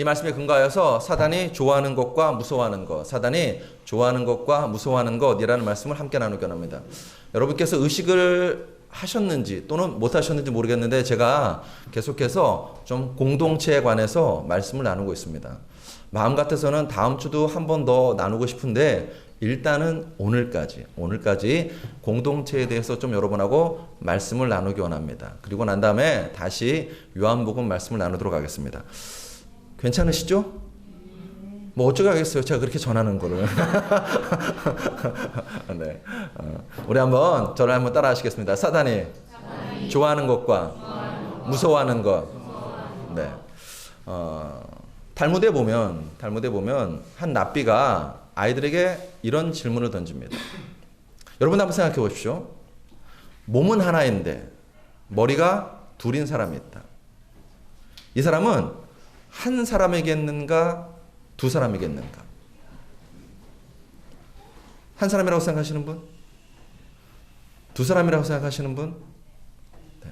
이 말씀에 근거하여서 사단이 좋아하는 것과 무서워하는 것, 사단이 좋아하는 것과 무서워하는 것이라는 말씀을 함께 나누기 원합니다. 여러분께서 의식을 하셨는지 또는 못 하셨는지 모르겠는데 제가 계속해서 좀 공동체에 관해서 말씀을 나누고 있습니다. 마음 같아서는 다음 주도 한 번 더 나누고 싶은데 일단은 오늘까지 오늘까지 공동체에 대해서 좀 여러분하고 말씀을 나누기 원합니다. 그리고 난 다음에 다시 요한복음 말씀을 나누도록 하겠습니다. 괜찮으시죠? 뭐 어쩌겠어요. 제가 그렇게 전하는 거를. 네. 어, 우리 한번 저를 한번 따라 하시겠습니다. 사단이 좋아하는 것과 무서워하는 것. 네. 어, 달무드에 보면 달무드에 보면 한 랍비가 아이들에게 이런 질문을 던집니다. 여러분 한번 생각해 보십시오. 몸은 하나인데 머리가 둘인 사람이 있다. 이 사람은 한 사람이겠는가 두 사람이겠는가? 한 사람이라고 생각하시는 분? 두 사람이라고 생각하시는 분? 네.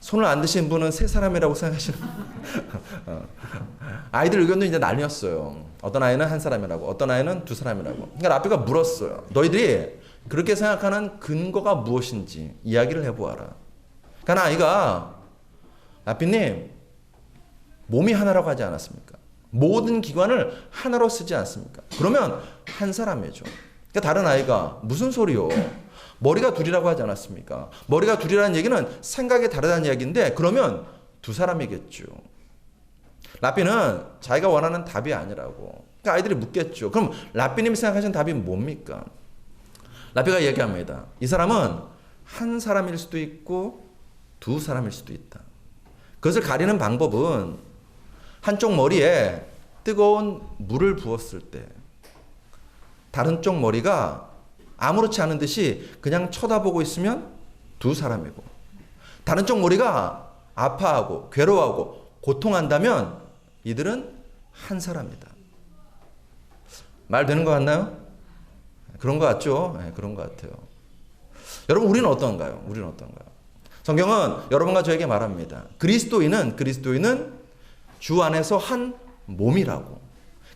손을 안 드신 분은 세 사람이라고 생각하시는 분? 어. 아이들 의견도 이제 나뉘었어요. 어떤 아이는 한 사람이라고, 어떤 아이는 두 사람이라고. 그러니까 라비가 물었어요. 너희들이 그렇게 생각하는 근거가 무엇인지 이야기를 해보아라. 그러니까 아이가 라비님 몸이 하나라고 하지 않았습니까? 모든 기관을 하나로 쓰지 않습니까? 그러면 한 사람이죠. 그러니까 다른 아이가 무슨 소리요? 머리가 둘이라고 하지 않았습니까? 머리가 둘이라는 얘기는 생각이 다르다는 이야기인데 그러면 두 사람이겠죠. 라삐는 자기가 원하는 답이 아니라고. 그러니까 아이들이 묻겠죠. 그럼 라삐님이 생각하시는 답이 뭡니까? 라삐가 얘기합니다. 이 사람은 한 사람일 수도 있고 두 사람일 수도 있다. 그것을 가리는 방법은 한쪽 머리에 뜨거운 물을 부었을 때 다른 쪽 머리가 아무렇지 않은 듯이 그냥 쳐다보고 있으면 두 사람이고 다른 쪽 머리가 아파하고 괴로워하고 고통한다면 이들은 한 사람이다. 말 되는 것 같나요? 그런 것 같죠? 네, 그런 것 같아요. 여러분, 우리는 어떤가요? 우리는 어떤가요? 성경은 여러분과 저에게 말합니다. 그리스도인은, 그리스도인은 주 안에서 한 몸이라고.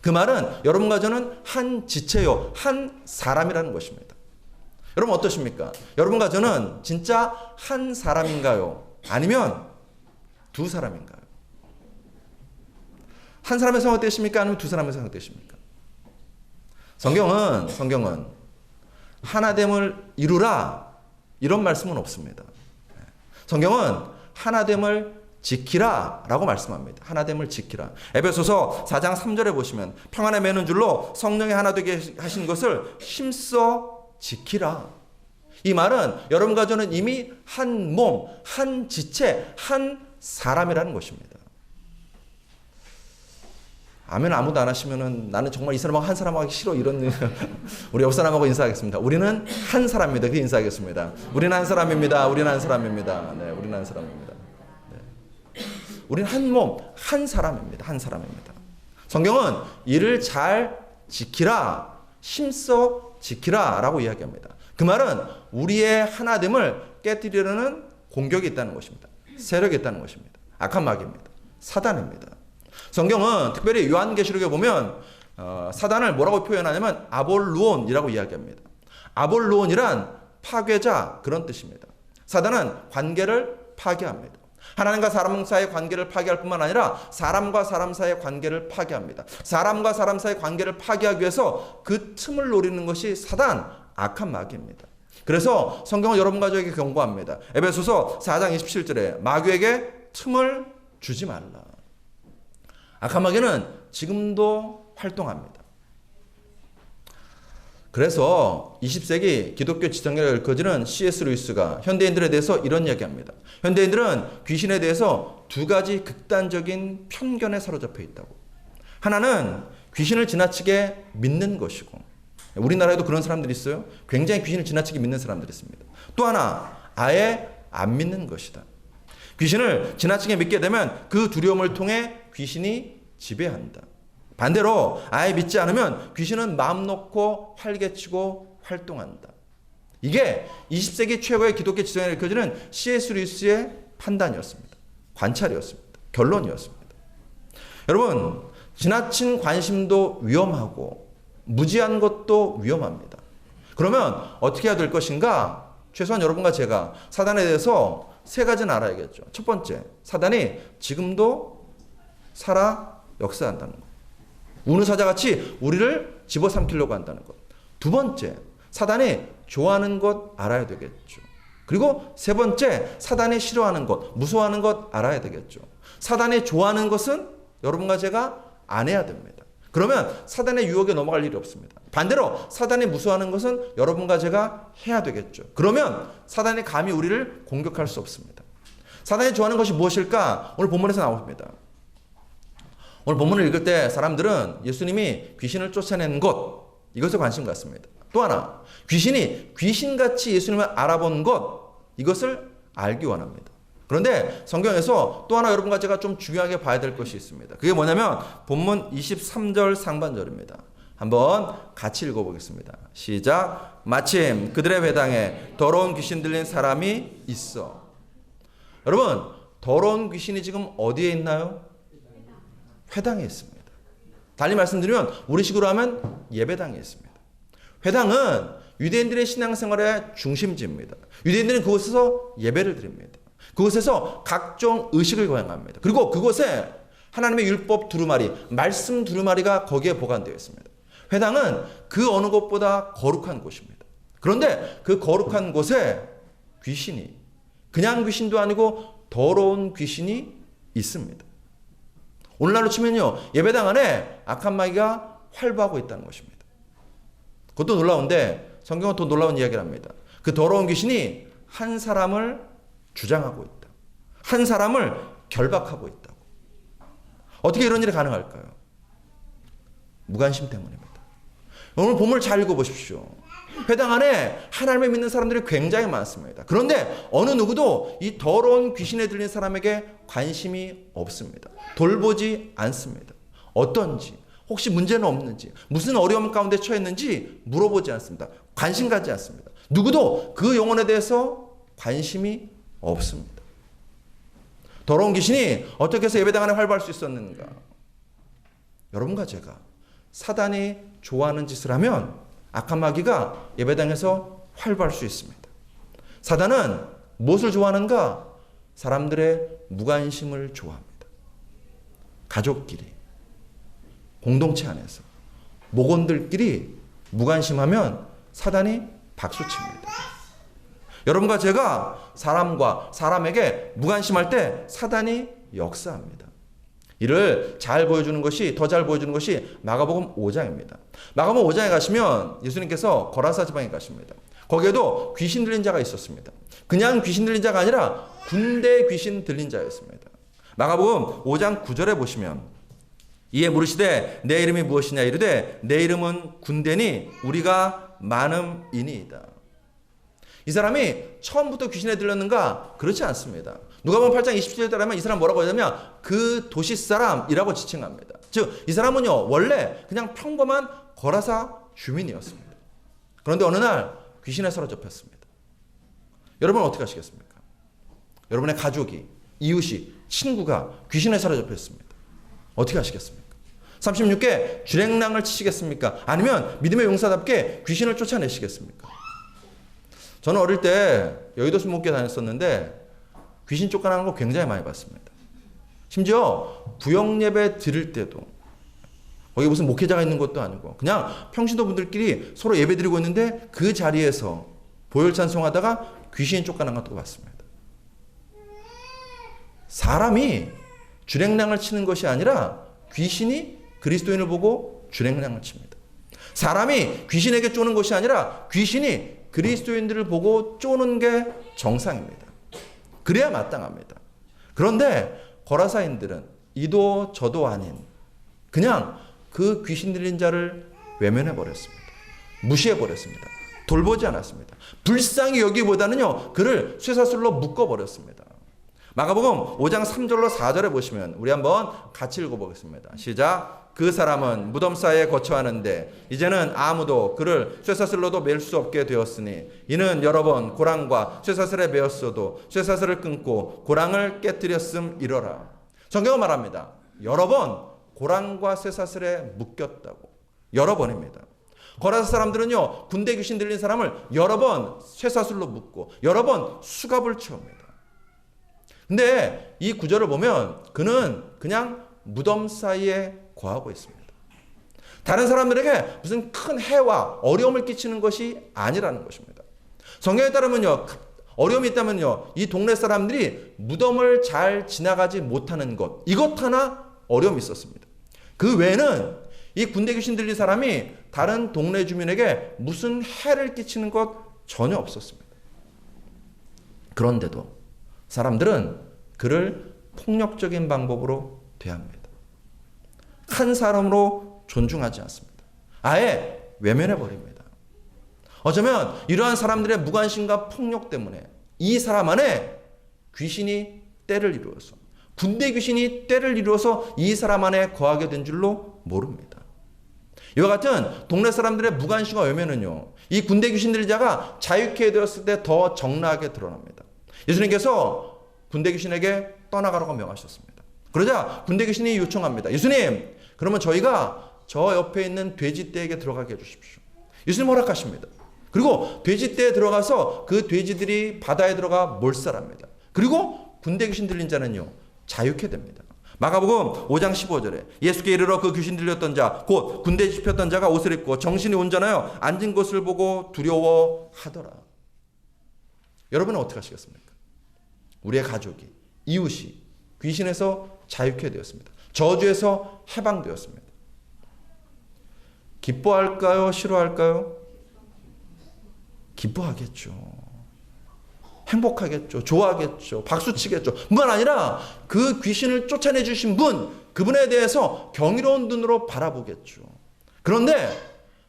그 말은 여러분과 저는 한 지체요, 한 사람이라는 것입니다. 여러분 어떠십니까? 여러분과 저는 진짜 한 사람인가요? 아니면 두 사람인가요? 한 사람의 생각되십니까? 아니면 두 사람의 생각되십니까? 성경은 성경은 하나됨을 이루라 이런 말씀은 없습니다. 성경은 하나됨을 지키라 라고 말씀합니다. 하나됨을 지키라. 에베소서 4장 3절에 보시면 평안에 매는 줄로 성령이 하나 되게 하신 것을 힘써 지키라. 이 말은 여러분과 저는 이미 한 몸, 한 지체, 한 사람이라는 것입니다. 아멘 아무도 안 하시면은 나는 정말 이 사람하고 한 사람하고 하기 싫어 이런 우리 옆 사람하고 인사하겠습니다. 우리는 한 사람입니다. 그 인사하겠습니다. 우리는 한 사람입니다. 우리는 한 사람입니다. 네, 우리는 한 사람입니다. 네. 우리는 한 몸, 한 사람입니다. 한 사람입니다. 성경은 이를 잘 지키라, 힘써 지키라 라고 이야기합니다. 그 말은 우리의 하나됨을 깨뜨리려는 공격이 있다는 것입니다. 세력이 있다는 것입니다. 악한 마귀입니다. 사단입니다. 성경은 특별히 요한계시록에 보면 어, 사단을 뭐라고 표현하냐면 아볼루온이라고 이야기합니다. 아볼루온이란 파괴자 그런 뜻입니다. 사단은 관계를 파괴합니다. 하나님과 사람 사이의 관계를 파괴할 뿐만 아니라 사람과 사람 사이의 관계를 파괴합니다. 사람과 사람 사이의 관계를 파괴하기 위해서 그 틈을 노리는 것이 사단 악한 마귀입니다. 그래서 성경은 여러분과 저에게 경고합니다. 에베소서 4장 27절에 마귀에게 틈을 주지 말라. 악한 마귀는 지금도 활동합니다. 그래서 20세기 기독교 지성계를 일컬어지는 C.S. 루이스가 현대인들에 대해서 이런 이야기합니다. 현대인들은 귀신에 대해서 두 가지 극단적인 편견에 사로잡혀 있다고. 하나는 귀신을 지나치게 믿는 것이고, 우리나라에도 그런 사람들이 있어요. 굉장히 귀신을 지나치게 믿는 사람들이 있습니다. 또 하나, 아예 안 믿는 것이다. 귀신을 지나치게 믿게 되면 그 두려움을 통해 귀신이 지배한다. 반대로 아예 믿지 않으면 귀신은 마음 놓고 활개치고 활동한다. 이게 20세기 최고의 기독교 지성에 일컬어지는 C.S. 루이스의 판단이었습니다. 관찰이었습니다. 결론이었습니다. 여러분, 지나친 관심도 위험하고 무지한 것도 위험합니다. 그러면 어떻게 해야 될 것인가? 최소한 여러분과 제가 사단에 대해서 세 가지는 알아야겠죠. 첫 번째, 사단이 지금도 살아 역사한다는 것. 우는 사자같이 우리를 집어삼키려고 한다는 것. 두 번째, 사단이 좋아하는 것 알아야 되겠죠. 그리고 세 번째, 사단이 싫어하는 것, 무서워하는 것 알아야 되겠죠. 사단이 좋아하는 것은 여러분과 제가 안 해야 됩니다. 그러면 사단의 유혹에 넘어갈 일이 없습니다. 반대로 사단이 무서워하는 것은 여러분과 제가 해야 되겠죠. 그러면 사단이 감히 우리를 공격할 수 없습니다. 사단이 좋아하는 것이 무엇일까? 오늘 본문에서 나옵니다. 오늘 본문을 읽을 때 사람들은 예수님이 귀신을 쫓아낸 것, 이것에 관심 갖습니다. 또 하나, 귀신이 귀신같이 예수님을 알아본 것, 이것을 알기 원합니다. 그런데 성경에서 또 하나 여러분과 제가 좀 중요하게 봐야 될 것이 있습니다. 그게 뭐냐면 본문 23절 상반절입니다. 한번 같이 읽어보겠습니다. 시작. 마침 그들의 회당에 더러운 귀신 들린 사람이 있어. 여러분, 더러운 귀신이 지금 어디에 있나요? 회당에 있습니다. 달리 말씀드리면 우리 식으로 하면 예배당에 있습니다. 회당은 유대인들의 신앙생활의 중심지입니다. 유대인들은 그곳에서 예배를 드립니다. 그곳에서 각종 의식을 거행합니다. 그리고 그곳에 하나님의 율법 두루마리, 말씀 두루마리가 거기에 보관되어 있습니다. 회당은 그 어느 곳보다 거룩한 곳입니다. 그런데 그 거룩한 곳에 귀신이 그냥 귀신도 아니고 더러운 귀신이 있습니다. 오늘날로 치면요 예배당 안에 악한 마귀가 활보하고 있다는 것입니다. 그것도 놀라운데 성경은 또 놀라운 이야기를 합니다. 그 더러운 귀신이 한 사람을 주장하고 있다. 한 사람을 결박하고 있다고. 어떻게 이런 일이 가능할까요? 무관심 때문입니다. 오늘 본문을 잘 읽어보십시오. 회당 안에 하나님을 믿는 사람들이 굉장히 많습니다. 그런데 어느 누구도 이 더러운 귀신에 들린 사람에게 관심이 없습니다. 돌보지 않습니다. 어떤지, 혹시 문제는 없는지, 무슨 어려움 가운데 처했는지 물어보지 않습니다. 관심 갖지 않습니다. 누구도 그 영혼에 대해서 관심이 없습니다. 더러운 귀신이 어떻게 해서 예배당 안에 활보할 수 있었는가? 여러분과 제가 사단이 좋아하는 짓을 하면 악한 마귀가 예배당에서 활보할 수 있습니다. 사단은 무엇을 좋아하는가? 사람들의 무관심을 좋아합니다. 가족끼리, 공동체 안에서, 목원들끼리 무관심하면 사단이 박수칩니다. 여러분과 제가 사람과 사람에게 무관심할 때 사단이 역사합니다. 이를 잘 보여주는 것이 더 잘 보여주는 것이 마가복음 5장입니다. 마가복음 5장에 가시면 예수님께서 거라사 지방에 가십니다. 거기에도 귀신 들린 자가 있었습니다. 그냥 귀신 들린 자가 아니라 군대 귀신 들린 자였습니다. 마가복음 5장 9절에 보시면 이에 물으시되 내 이름이 무엇이냐 이르되 내 이름은 군대니 우리가 많음이니이다. 이 사람이 처음부터 귀신에 들렸는가? 그렇지 않습니다. 누가 보면 8장 27절에 따르면 이 사람 뭐라고 하냐면 그 도시 사람이라고 지칭합니다. 즉, 이 사람은요, 원래 그냥 평범한 거라사 주민이었습니다. 그런데 어느 날 귀신에 사로잡혔습니다. 여러분 어떻게 하시겠습니까? 여러분의 가족이, 이웃이, 친구가 귀신에 사로잡혔습니다. 어떻게 하시겠습니까? 36개 주랭랑을 치시겠습니까? 아니면 믿음의 용사답게 귀신을 쫓아내시겠습니까? 저는 어릴 때 여의도 순목교에 다녔었는데 귀신 쫓겨나는 거 굉장히 많이 봤습니다. 심지어 구역 예배 드릴 때도 거기 무슨 목회자가 있는 것도 아니고 그냥 평신도 분들끼리 서로 예배 드리고 있는데 그 자리에서 보혈 찬송하다가 귀신이 쫓겨난 것도 봤습니다. 사람이 주랭랑을 치는 것이 아니라 귀신이 그리스도인을 보고 주랭랑을 칩니다. 사람이 귀신에게 쪼는 것이 아니라 귀신이 그리스도인들을 보고 쪼는 게 정상입니다. 그래야 마땅합니다. 그런데 거라사인들은 이도 저도 아닌 그냥 그 귀신 들린 자를 외면해 버렸습니다. 무시해 버렸습니다. 돌보지 않았습니다. 불쌍히 여기보다는요 그를 쇠사슬로 묶어 버렸습니다. 마가복음 5장 3절로 4절에 보시면 우리 한번 같이 읽어보겠습니다. 시작. 그 사람은 무덤 사이에 거처하는데 이제는 아무도 그를 쇠사슬로도 맬 수 없게 되었으니 이는 여러 번 고랑과 쇠사슬에 매었어도 쇠사슬을 끊고 고랑을 깨뜨렸음 이러라. 성경은 말합니다. 여러 번 고랑과 쇠사슬에 묶였다고 여러 번입니다. 거라사 사람들은요 군대 귀신 들린 사람을 여러 번 쇠사슬로 묶고 여러 번 수갑을 채웁니다. 근데 이 구절을 보면 그는 그냥 무덤 사이에 거하고 있습니다. 다른 사람들에게 무슨 큰 해와 어려움을 끼치는 것이 아니라는 것입니다. 성경에 따르면요 어려움이 있다면요 이 동네 사람들이 무덤을 잘 지나가지 못하는 것 이것 하나 어려움이 있었습니다. 그 외에는 이 군대 귀신 들린 사람이 다른 동네 주민에게 무슨 해를 끼치는 것 전혀 없었습니다. 그런데도 사람들은 그를 폭력적인 방법으로 대합니다. 한 사람으로 존중하지 않습니다. 아예 외면해 버립니다. 어쩌면 이러한 사람들의 무관심과 폭력 때문에 이 사람 안에 귀신이 때를 이루어서 군대 귀신이 때를 이루어서 이 사람 안에 거하게 된 줄로 모릅니다. 이와 같은 동네 사람들의 무관심과 외면은요, 이 군대 귀신들 자가 자유케 되었을 때 더 적나하게 드러납니다. 예수님께서 군대 귀신에게 떠나가라고 명하셨습니다. 그러자 군대 귀신이 요청합니다. 예수님, 그러면 저희가 저 옆에 있는 돼지떼에게 들어가게 해주십시오. 예수님 허락하십니다. 그리고 돼지떼에 들어가서 그 돼지들이 바다에 들어가 몰살합니다. 그리고 군대 귀신 들린 자는요, 자유케 됩니다. 마가복음 5장 15절에 예수께 이르러 그 귀신 들렸던 자, 곧 군대 집혔던 자가 옷을 입고 정신이 온전하여 앉은 것을 보고 두려워하더라. 여러분은 어떻게 하시겠습니까? 우리의 가족이, 이웃이 귀신에서 자유케 되었습니다. 저주에서 해방되었습니다. 기뻐할까요? 싫어할까요? 기뻐하겠죠. 행복하겠죠. 좋아하겠죠. 박수치겠죠. 뿐만 아니라 그 귀신을 쫓아내 주신 분, 그분에 대해서 경이로운 눈으로 바라보겠죠. 그런데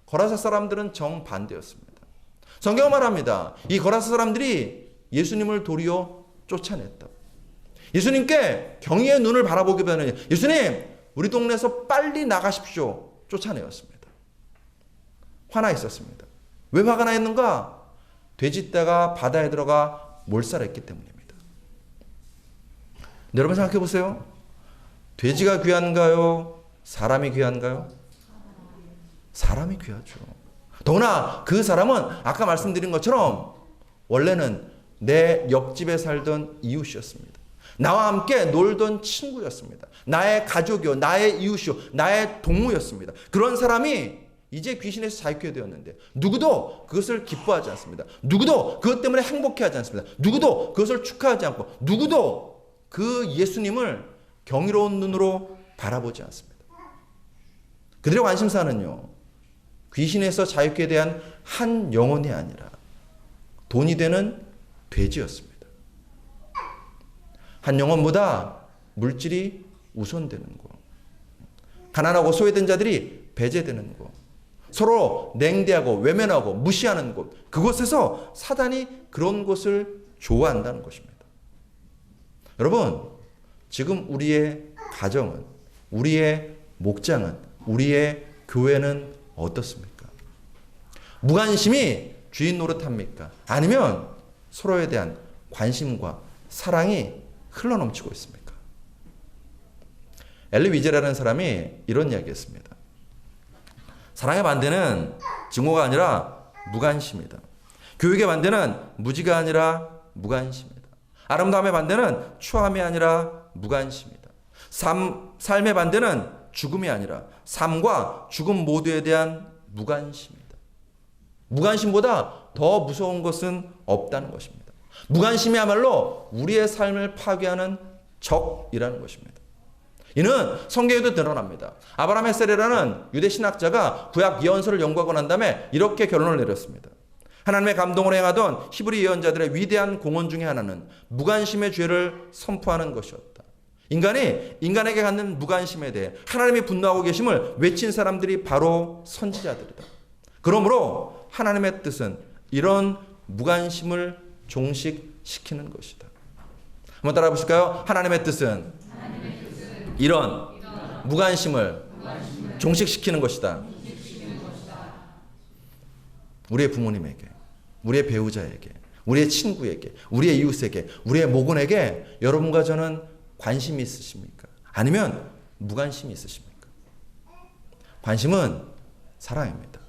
거라사 사람들은 정반대였습니다. 성경 말합니다. 이 거라사 사람들이 예수님을 도리어 쫓아냈다. 예수님께 경의의 눈을 바라보기보다는 예수님, 우리 동네에서 빨리 나가십시오. 쫓아내었습니다. 화나 있었습니다. 왜 화가 나 있는가? 돼지떼가 바다에 들어가 몰살했기 때문입니다. 여러분 생각해 보세요. 돼지가 귀한가요? 사람이 귀한가요? 사람이 귀하죠. 더구나 그 사람은 아까 말씀드린 것처럼 원래는 내 옆집에 살던 이웃이었습니다. 나와 함께 놀던 친구였습니다. 나의 가족이요, 나의 이웃이요, 나의 동무였습니다. 그런 사람이 이제 귀신에서 자유케 되었는데 누구도 그것을 기뻐하지 않습니다. 누구도 그것 때문에 행복해하지 않습니다. 누구도 그것을 축하하지 않고 누구도 그 예수님을 경이로운 눈으로 바라보지 않습니다. 그들의 관심사는요 귀신에서 자유케 대한 한 영혼이 아니라 돈이 되는 돼지였습니다. 한 영혼보다 물질이 우선되는 거. 가난하고 소외된 자들이 배제되는 거. 서로 냉대하고 외면하고 무시하는 곳. 그곳에서 사단이 그런 곳을 좋아한다는 것입니다. 여러분, 지금 우리의 가정은, 우리의 목장은, 우리의 교회는 어떻습니까? 무관심이 주인 노릇합니까? 아니면 서로에 대한 관심과 사랑이 흘러넘치고 있습니까? 엘리 위제라는 사람이 이런 이야기했습니다. 사랑의 반대는 증오가 아니라 무관심이다. 교육의 반대는 무지가 아니라 무관심이다. 아름다움의 반대는 추함이 아니라 무관심이다. 삶, 삶의 반대는 죽음이 아니라 삶과 죽음 모두에 대한 무관심이다. 무관심보다 더 무서운 것은 없다는 것입니다. 무관심이야말로 우리의 삶을 파괴하는 적이라는 것입니다. 이는 성경에도 드러납니다. 아브라함 헤셀이라는 유대 신학자가 구약 예언서를 연구하고 난 다음에 이렇게 결론을 내렸습니다. 하나님의 감동을 행하던 히브리 예언자들의 위대한 공헌 중의 하나는 무관심의 죄를 선포하는 것이었다. 인간이 인간에게 갖는 무관심에 대해 하나님이 분노하고 계심을 외친 사람들이 바로 선지자들이다. 그러므로 하나님의 뜻은 이런 무관심을 종식시키는 것이다. 한번 따라 보실까요? 하나님의 뜻은 이런 무관심을 종식시키는 것이다. 우리의 부모님에게, 우리의 배우자에게, 우리의 친구에게, 우리의 이웃에게, 우리의 모군에게 여러분과 저는 관심이 있으십니까? 아니면 무관심이 있으십니까? 관심은 사랑입니다.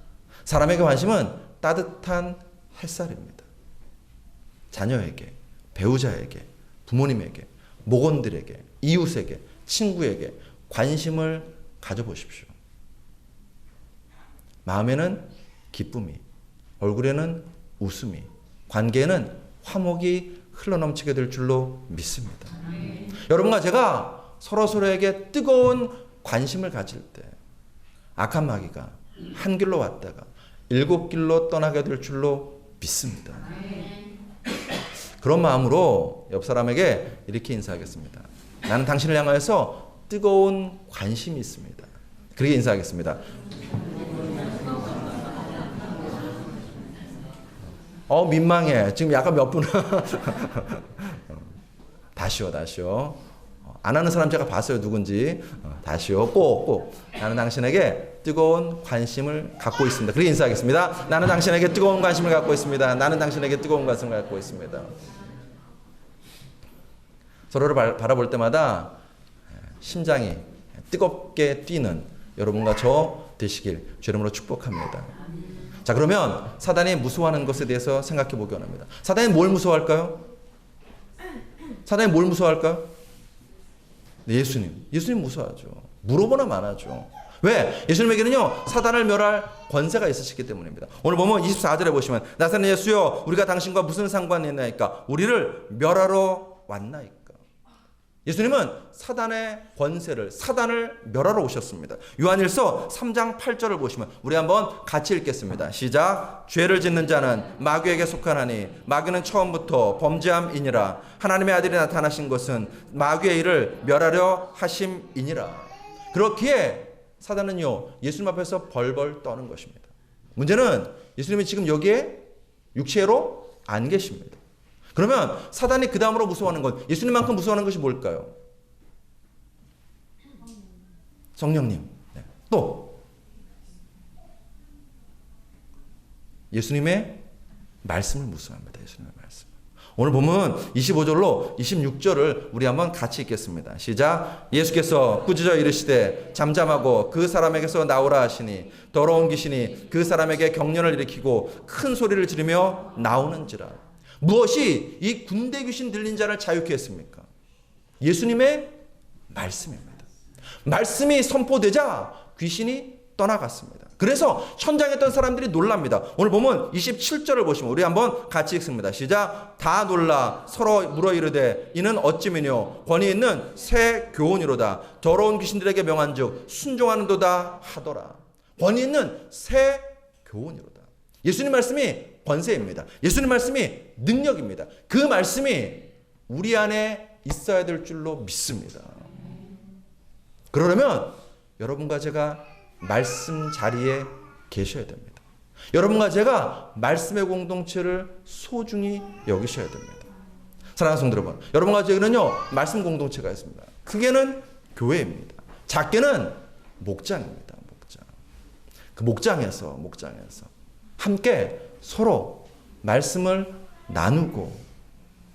사람에게 관심은 따뜻한 햇살입니다. 자녀에게, 배우자에게, 부모님에게, 목원들에게, 이웃에게, 친구에게 관심을 가져보십시오. 마음에는 기쁨이, 얼굴에는 웃음이, 관계에는 화목이 흘러넘치게 될 줄로 믿습니다. 여러분과 제가 서로 서로에게 뜨거운 관심을 가질 때 악한 마귀가 한 길로 왔다가 일곱 길로 떠나게 될 줄로 믿습니다. 그런 마음으로 옆 사람에게 이렇게 인사하겠습니다. 나는 당신을 향하여서 뜨거운 관심이 있습니다. 그렇게 인사하겠습니다. 어 민망해. 지금 약간 몇 분. 다시요, 다시요. 어, 안 하는 사람 제가 봤어요, 누군지. 어, 다시요, 꼭, 꼭. 나는 당신에게 뜨거운 관심을 갖고 있습니다. 그렇게 인사하겠습니다. 나는 당신에게 뜨거운 관심을 갖고 있습니다. 나는 당신에게 뜨거운 관심을 갖고 있습니다. 서로를 바, 바라볼 때마다 심장이 뜨겁게 뛰는 여러분과 저 되시길 주 이름으로 축복합니다. 자, 그러면 사단이 무서워하는 것에 대해서 생각해 보기 원합니다. 사단이 뭘 무서워할까요? 사단이 뭘 무서워할까요? 네, 예수님. 예수님 무서워하죠. 물어보나 마나죠. 왜? 예수님에게는요, 사단을 멸할 권세가 있으시기 때문입니다. 오늘 보면 24절에 보시면, 나사는 예수여, 우리가 당신과 무슨 상관이 있나이까? 우리를 멸하러 왔나이까? 예수님은 사단의 권세를 사단을 멸하러 오셨습니다. 요한일서 3장 8절을 보시면 우리 한번 같이 읽겠습니다. 시작. 죄를 짓는 자는 마귀에게 속하나니 마귀는 처음부터 범죄함이니라. 하나님의 아들이 나타나신 것은 마귀의 일을 멸하려 하심이니라. 그렇기에 사단은요 예수님 앞에서 벌벌 떠는 것입니다. 문제는 예수님이 지금 여기에 육체로 안 계십니다. 그러면 사단이 그 다음으로 무서워하는 건 예수님만큼 무서워하는 것이 뭘까요? 성령님. 네. 또 예수님의 말씀을 무서워합니다. 예수님의 말씀. 오늘 보면 25절로 26절을 우리 한번 같이 읽겠습니다. 시작. 예수께서 꾸짖어 이르시되 잠잠하고 그 사람에게서 나오라 하시니 더러운 귀신이 그 사람에게 경련을 일으키고 큰 소리를 지르며 나오는지라. 무엇이 이 군대 귀신 들린 자를 자유케 했습니까? 예수님의 말씀입니다. 말씀이 선포되자 귀신이 떠나갔습니다. 그래서 천장에 있던 사람들이 놀랍니다. 오늘 보면 27절을 보시면 우리 한번 같이 읽습니다. 시작. 다 놀라 서로 물어 이르되 이는 어찌미뇨 권위 있는 새 교훈이로다. 더러운 귀신들에게 명한즉 순종하는도다 하더라. 권위 있는 새 교훈이로다. 예수님 말씀이 권세입니다. 예수님 말씀이 능력입니다. 그 말씀이 우리 안에 있어야 될 줄로 믿습니다. 그러려면 여러분과 제가 말씀 자리에 계셔야 됩니다. 여러분과 제가 말씀의 공동체를 소중히 여기셔야 됩니다. 사랑하는 성도 여러분, 여러분과 제가는요 말씀 공동체가 있습니다. 크게는 교회입니다. 작게는 목장입니다. 목장. 그 목장에서 목장에서 함께 서로 말씀을 나누고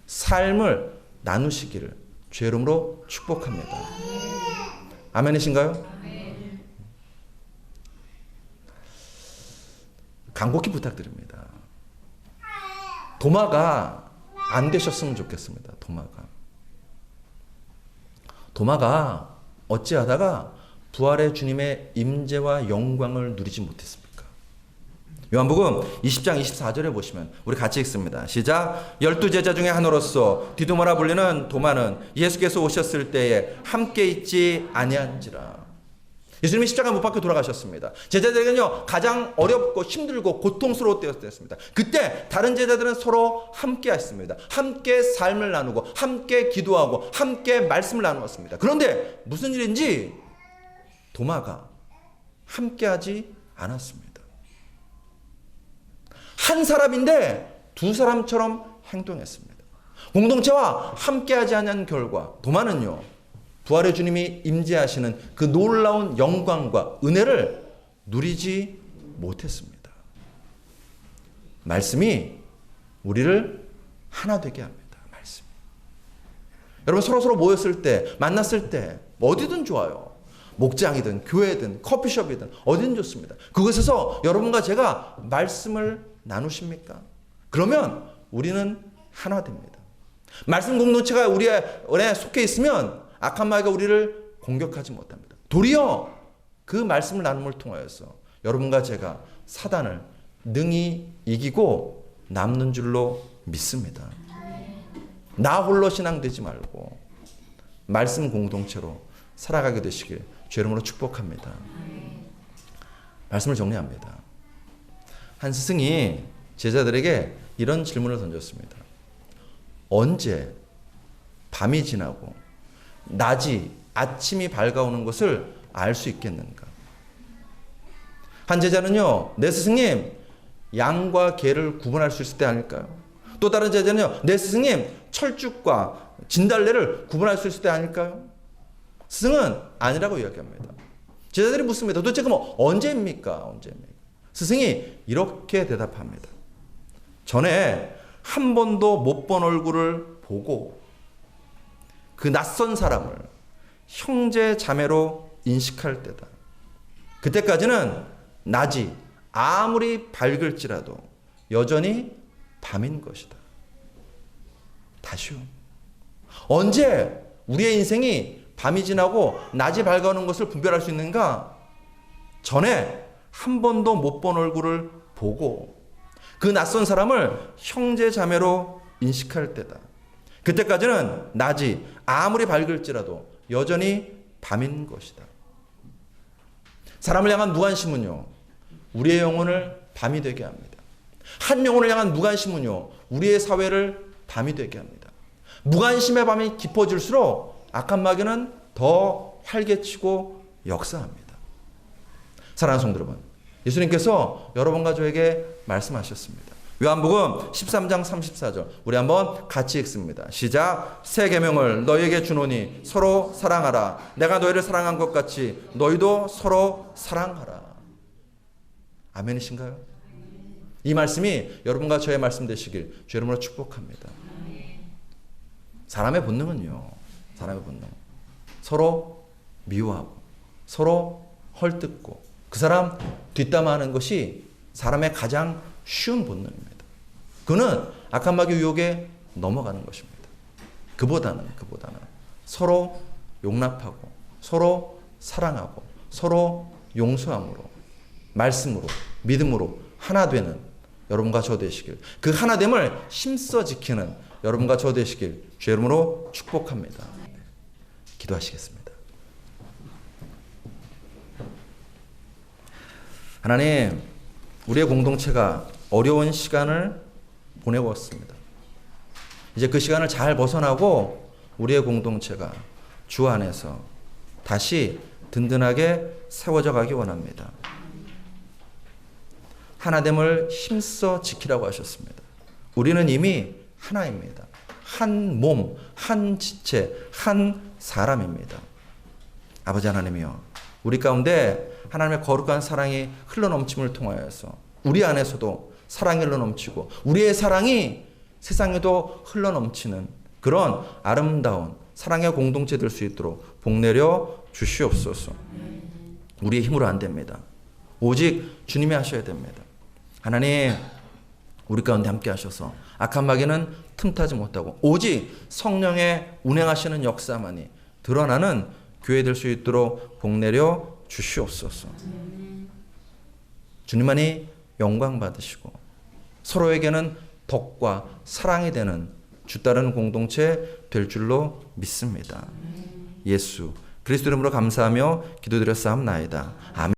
삶을 나누시기를 주의 이름으로 축복합니다. 아멘이신가요? 간곡히 부탁드립니다. 도마가 안 되셨으면 좋겠습니다. 도마가. 도마가 어찌하다가 부활의 주님의 임재와 영광을 누리지 못했습니까? 요한복음 20장 24절에 보시면 우리 같이 읽습니다. 시작. 열두 제자 중에 하나로서 디도마라 불리는 도마는 예수께서 오셨을 때에 함께 있지 아니한지라. 예수님이 십자가 못 박혀 돌아가셨습니다. 제자들에게는요 가장 어렵고 힘들고 고통스러울 때였습니다. 그때 다른 제자들은 서로 함께 했습니다. 함께 삶을 나누고 함께 기도하고 함께 말씀을 나누었습니다. 그런데 무슨 일인지 도마가 함께하지 않았습니다. 한 사람인데 두 사람처럼 행동했습니다. 공동체와 함께하지 않은 결과 도마는요 부활의 주님이 임재하시는 그 놀라운 영광과 은혜를 누리지 못했습니다. 말씀이 우리를 하나 되게 합니다. 말씀. 여러분 서로 서로 모였을 때 만났을 때 어디든 좋아요. 목장이든 교회든 커피숍이든 어디든 좋습니다. 그곳에서 여러분과 제가 말씀을 나누십니까? 그러면 우리는 하나 됩니다. 말씀 공동체가 우리 안에 속해 있으면 악한 마귀가 우리를 공격하지 못합니다. 도리어 그 말씀을 나눔을 통하여서 여러분과 제가 사단을 능히 이기고 남는 줄로 믿습니다. 나 홀로 신앙되지 말고 말씀 공동체로 살아가게 되시길 주 이름으로 축복합니다. 말씀을 정리합니다. 한 스승이 제자들에게 이런 질문을 던졌습니다. 언제 밤이 지나고 낮이 아침이 밝아오는 것을 알 수 있겠는가? 한 제자는요, 내 스승님, 양과 개를 구분할 수 있을 때 아닐까요? 또 다른 제자는요, 내 스승님, 철쭉과 진달래를 구분할 수 있을 때 아닐까요? 스승은 아니라고 이야기합니다. 제자들이 묻습니다. 도대체 그럼 언제입니까? 언제입니까? 스승이 이렇게 대답합니다. 전에 한 번도 못 본 얼굴을 보고 그 낯선 사람을 형제 자매로 인식할 때다. 그때까지는 낮이 아무리 밝을지라도 여전히 밤인 것이다. 다시요. 언제 우리의 인생이 밤이 지나고 낮이 밝아오는 것을 분별할 수 있는가? 전에 한 번도 못 본 얼굴을 보고 그 낯선 사람을 형제 자매로 인식할 때다. 그때까지는 낮이 아무리 밝을지라도 여전히 밤인 것이다. 사람을 향한 무관심은요, 우리의 영혼을 밤이 되게 합니다. 한 영혼을 향한 무관심은요, 우리의 사회를 밤이 되게 합니다. 무관심의 밤이 깊어질수록 악한 마귀는 더 활개치고 역사합니다. 사랑하는 성도 여러분, 예수님께서 여러분과 저에게 말씀하셨습니다. 요한복음 13장 34절 우리 한번 같이 읽습니다. 시작 새 계명을 너희에게 주노니 서로 사랑하라 내가 너희를 사랑한 것 같이 너희도 서로 사랑하라. 아멘이신가요? 이 말씀이 여러분과 저의 말씀 되시길 주 이름으로 축복합니다. 사람의 본능은요. 사람의 본능. 서로 미워하고 서로 헐뜯고 그 사람 뒷담화하는 것이 사람의 가장 쉬운 본능입니다. 그는 악한 마귀 유혹에 넘어가는 것입니다. 그보다는 그보다는 서로 용납하고 서로 사랑하고 서로 용서함으로 말씀으로 믿음으로 하나 되는 여러분과 저 되시길 그 하나됨을 힘써 지키는 여러분과 저 되시길 주 이름으로 축복합니다. 기도하시겠습니다. 하나님, 우리의 공동체가 어려운 시간을 보내고 있습니다. 이제 그 시간을 잘 벗어나고 우리의 공동체가 주 안에서 다시 든든하게 세워져 가기 원합니다. 하나됨을 힘써 지키라고 하셨습니다. 우리는 이미 하나입니다. 한 몸, 한 지체, 한 사람입니다. 아버지 하나님이여, 우리 가운데 하나님의 거룩한 사랑이 흘러넘침을 통하여서 우리 안에서도 사랑이 흘러넘치고 우리의 사랑이 세상에도 흘러넘치는 그런 아름다운 사랑의 공동체 될 수 있도록 복내려 주시옵소서. 우리의 힘으로 안 됩니다. 오직 주님이 하셔야 됩니다. 하나님, 우리 가운데 함께 하셔서 악한 마귀는 틈타지 못하고 오직 성령의 운행하시는 역사만이 드러나는 교회 될 수 있도록 복내려 주시옵소서. 주님만이 영광 받으시고 서로에게는 덕과 사랑이 되는 주 따르는 공동체 될 줄로 믿습니다. 예수 그리스도 이름으로 감사하며 기도드렸사옵나이다. 아멘.